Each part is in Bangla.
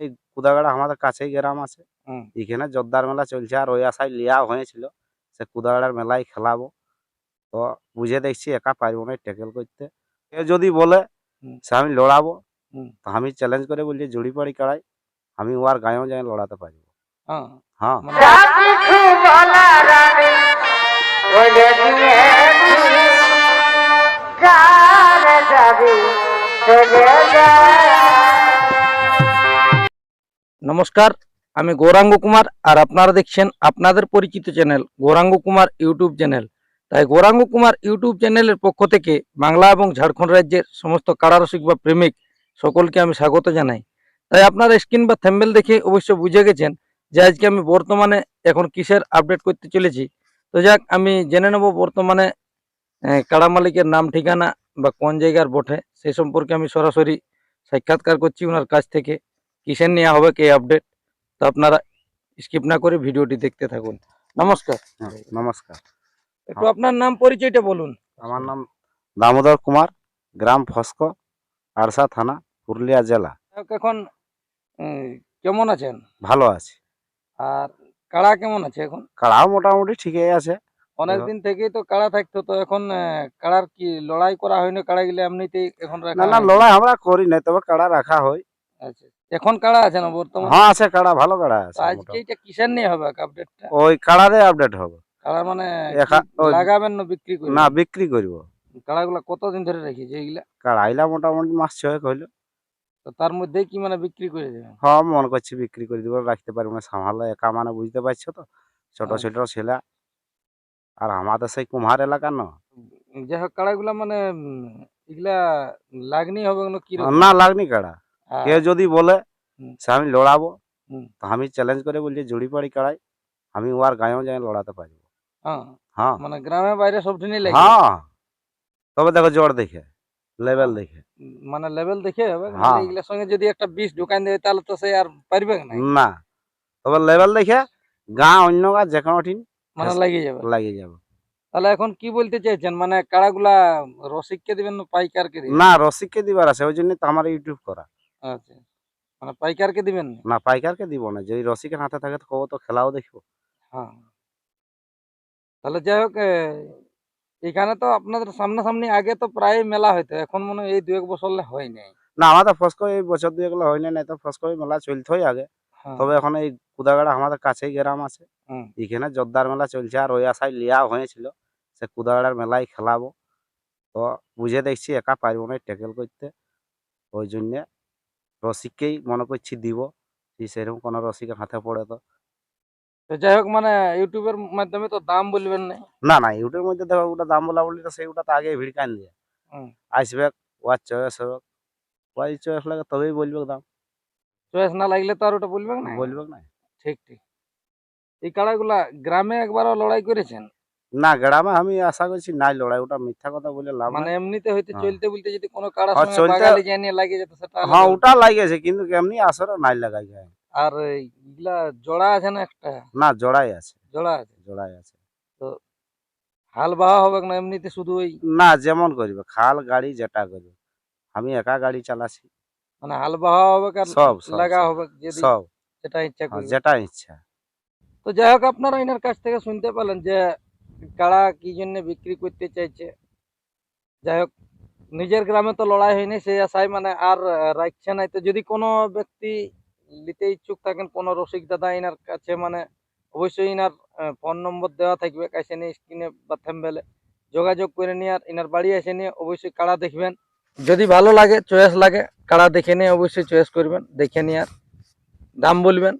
এই কুদাগাড়া আমাদের কাছেই গ্রাম আছে। হুম। এখানে জোরদার মেলা চলছে আর ওই আশায় লিয়া হয়েছিল। সে কুদাগাড়ার মেলায় খেলাবো। তো বুঝে দেখছি একা পারব না ট্যাকেল করতে। কেউ যদি বলে সে আমি লড়াবো। তো আমি চ্যালেঞ্জ করে বলছি জুড়ি পাড়ি কাড়াই আমি ওর গায়েও যাই লড়াতে পারব। হ্যাঁ। হ্যাঁ। নমস্কার, আমি গৌরাঙ্গ কুমার আর আপনারা দেখছেন আপনাদের পরিচিত channel Gouranga Kumar YouTube channel. তাই গৌরাঙ্গ কুমার ইউটিউব চ্যানেলের পক্ষ থেকে বাংলা এবং ঝাড়খণ্ড রাজ্যের সমস্ত কারারসিক বা প্রেমিক সকলকে আমি স্বাগত জানাই। তাই আপনারা স্ক্রিন বা থ্যাম্বেল দেখে অবশ্য বুঝে গেছেন যে আজকে আমি বর্তমানে এখন কিসের আপডেট করতে চলেছি। তো যাক, আমি জেনে নেব বর্তমানে কাড়া মালিকের নাম, ঠিকানা বা কোন জায়গার বটে সেই সম্পর্কে আমি সরাসরি সাক্ষাৎকার করছি ওনার কাছ থেকে। কিসের নেওয়া হবে এই আপডেট তো আপনারা স্কিপ না করে ভিডিওটি দেখতে থাকুন। নমস্কার। হ্যাঁ, নমস্কার। একটু আপনার নাম পরিচয়টা বলুন। আমার নাম দামোদর কুমার গ্রাম ফস্কো আরসা থানা পুরুলিয়া জেলা। এখন কেমন আছেন? ভালো আছি। আর কাড়া কেমন আছে এখন? কাড়াও মোটামুটি ঠিকই আছে। অনেকদিন থেকেই তো কাড়া থাকতো তো এখন কাড়ার কি লড়াই করা হয় না? কাড়া গেলে এমনিতেই এখন না না লড়াই আমরা করি না তবে কাড়া রাখা হয়। আচ্ছা। এখন কাড়া আছে না বর্তমানে? হ্যাঁ আছে কাড়া ভালো কাড়া আছে আজকে এটা কিসের নিয়ে হবে আপডেটটা ওই কাড়ারে আপডেট হবে। কাড়া মানে লাগাবেন না বিক্রি করবেন? না বিক্রি করব। কাড়াগুলা কতদিন ধরে রেখেছে এইগুলা? কাড়াইলা মোটামুটি মাস ছয়েক হইল। তো তার মধ্যেই কি মানে বিক্রি করে দেবেন? হ্যাঁ মনে করছি বিক্রি করে দিব রাখতে পারব না সামলালে একা মানে বুঝতে পারছ তো? ছোট হ্যাঁ। ছোট ছেলে। আর আমাদের সেই কুমার এলাকা না? যাই হোক কাড়াগুলা মানে এগুলা লাগনি হবে না কি না লাগনি কাড়া। কেউ যদি বলে সে আমি লড়াবো তো আমি চ্যালেঞ্জ করে বলছি জুড়ি পাড়ি কাড়াই আমি ওর গায়েও যাই লড়াতে পারব। হ্যাঁ। হ্যাঁ। মানে গ্রামে বাইরে সব লাগে হ্যাঁ। তবে দেখো জোর দেখে লেভেল দেখে। মানে লেভেল দেখে হবে। হ্যাঁ। এগুলোর সঙ্গে যদি একটা বিষ ঢুকান দেয় তাহলে তো সে আর পারবে না না। তবে লেভেল দেখে গা অন্য গা যে কোনো টিম মানে হ্যাঁ। লাগিয়ে যাবে। লাগিয়ে যাবে। তাহলে এখন কি বলতে চাইছেন? মানে কাড়াগুলা রসিককে দিবেন না পাইকারকে দিবেন? না রসিককে দিবার আছে ওই জন্য তো আমার ইউটিউব করা। আচ্ছা। মানে পাইকারকে দিবেন না? পাইকারকে দিব না। যদি রসিকের হাতে থাকে তো কব তো খেলাও দেখব। হ্যাঁ। তাহলে যাই হোক এখানে তো আপনাদের সামনাসামনি আগে তো প্রায় মেলা হইতো। এখন মনে এই দু এক বছর হয় নাই। না আমাদের ফসকো এই বছর দুই এগুলো হয় না তো ফসকো মেলা চলতোই আগে। হ্যাঁ, তবে এখন এই কুদাগাড়া আমাদের কাছেই গ্রাম আছে। এখানে জোরদার মেলা চলছে আর ওই আশায় লিয়া হয়েছিল। সে কুদাগাড়ার মেলায় খেলাবো। তো বুঝে দেখছি একা পারব না ট্যাকেল করতে। ওই জন্যে রসিককেই মনে করছি দিব। সেরকম কোনো রসিকের হাতে পড়ে তো। তো যাই হোক মানে ইউটিউবের মাধ্যমে তো দাম বলবেন না। না না ইউটিউবের মধ্যে দেখো ওটা দাম বলা বলি তো সেইটা তো আগে ভিড়কান দিয়ে। হুম। আসবে ওয়ার চয়েস হবে ওয়াই চয়েস লাগে তবেই বলবে দাম। চয়েস না লাগলে তো আর ওটা বলবেন না। বলবে না। ঠিক ঠিক। এই কাড়াগুলা গ্রামে একবারও লড়াই করেছেন? না গ্রামে আমি আশা করছি নাই লড়াই ওটা মিথ্যা কথা বলে লাভ মানে এমনিতে হয়তো হ্যাঁ। চলতে বলতে যদি কোনো হ্যাঁ, সঙ্গে জানিয়ে লাগে যেত সেটা হ্যাঁ ওটা লাগেছে কিন্তু এমনি আসরে নাই লাগাই যায়। আর এগুলা জোড়া আছে না একটা? না জড়াই আছে। জোড়া আছে? জড়াই আছে। হাল বাহা হবে না এমনিতে শুধু ওই না যেমন করবে খাল গাড়ি যেটা করবে। আমি একা গাড়ি চালাছি। মানে হাল বাহা হবে আর সব লাগা হবে যদি সব। যেটা ইচ্ছা হ্যাঁ, যেটা ইচ্ছা। তো যাই হোক আপনারা এনার কাছ থেকে শুনতে পেলেন যে কাড়া কি জন্য বিক্রি করতে চাইছে? যাই হোক নিজের গ্রামে তো লড়াই হয়নি, সেই আশায় মানে আর রাখছে নাই। তো যদি কোনো ব্যক্তি নিতে ইচ্ছুক থাকেন কোনো রসিক দাদা এনার কাছে মানে অবশ্যই এনার ফোন নম্বর দেওয়া থাকবে কাছে নিয়ে স্ক্রিনে বা থাম্বেলে। যোগাযোগ করে নিয়ে আর এনার বাড়ি এসে নিয়ে অবশ্যই কাড়া দেখবেন। যদি ভালো লাগে, চয়েস লাগে কাড়া দেখে নিয়ে অবশ্যই চয়েস করবেন, দেখে নিয়ে আর দাম বলবেন।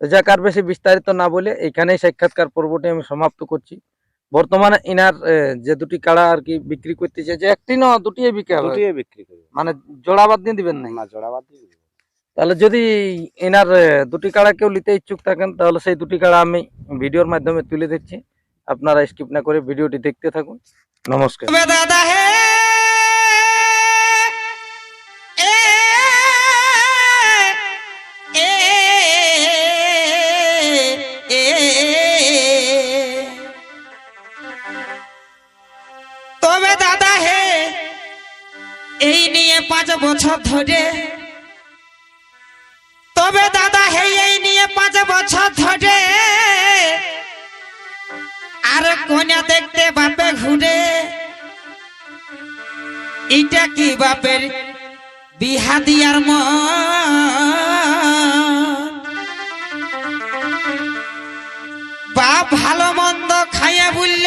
তো যাক, আর বেশি বিস্তারিত না বলে এখানেই সাক্ষাৎকার পর্বটি আমি সমাপ্ত করছি। বর্তমানে ইনার যে দুটি কাড়া আর কি বিক্রি করতে যে একটি না দুটি বিক্রি বিক্রি মানে জোড়াবাদ দিয়ে দিবেন না জোড়াবাদ তাহলে যদি এনার দুটি কাড়া কেউ নিতে ইচ্ছুক থাকেন তাহলে সেই দুটি কাড়া আমি ভিডিওর মাধ্যমে তুলে দিচ্ছি আপনারা স্কিপ না করে ভিডিওটি দেখতে থাকুন। নমস্কার। পাঁচ বছর ধরে। তবে দাদা হে এই নিয়ে পাঁচ বছর ধরে আর কন্যা দেখতে বাপে ঘুরে। এটা কি বাপের বিহা দিয়ার বাপ ভালো মন্দ খাইয়া বলল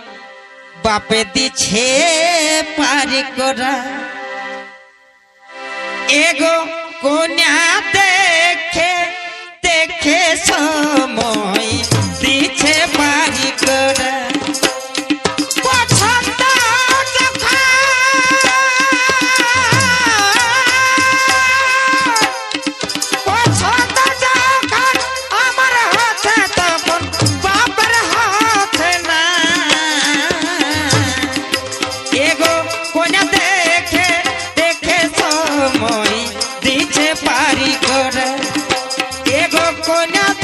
বাপে দিছে পারি করা। এগো কন্যা দেখে দেখে সময় দিছে পারি করা। এগো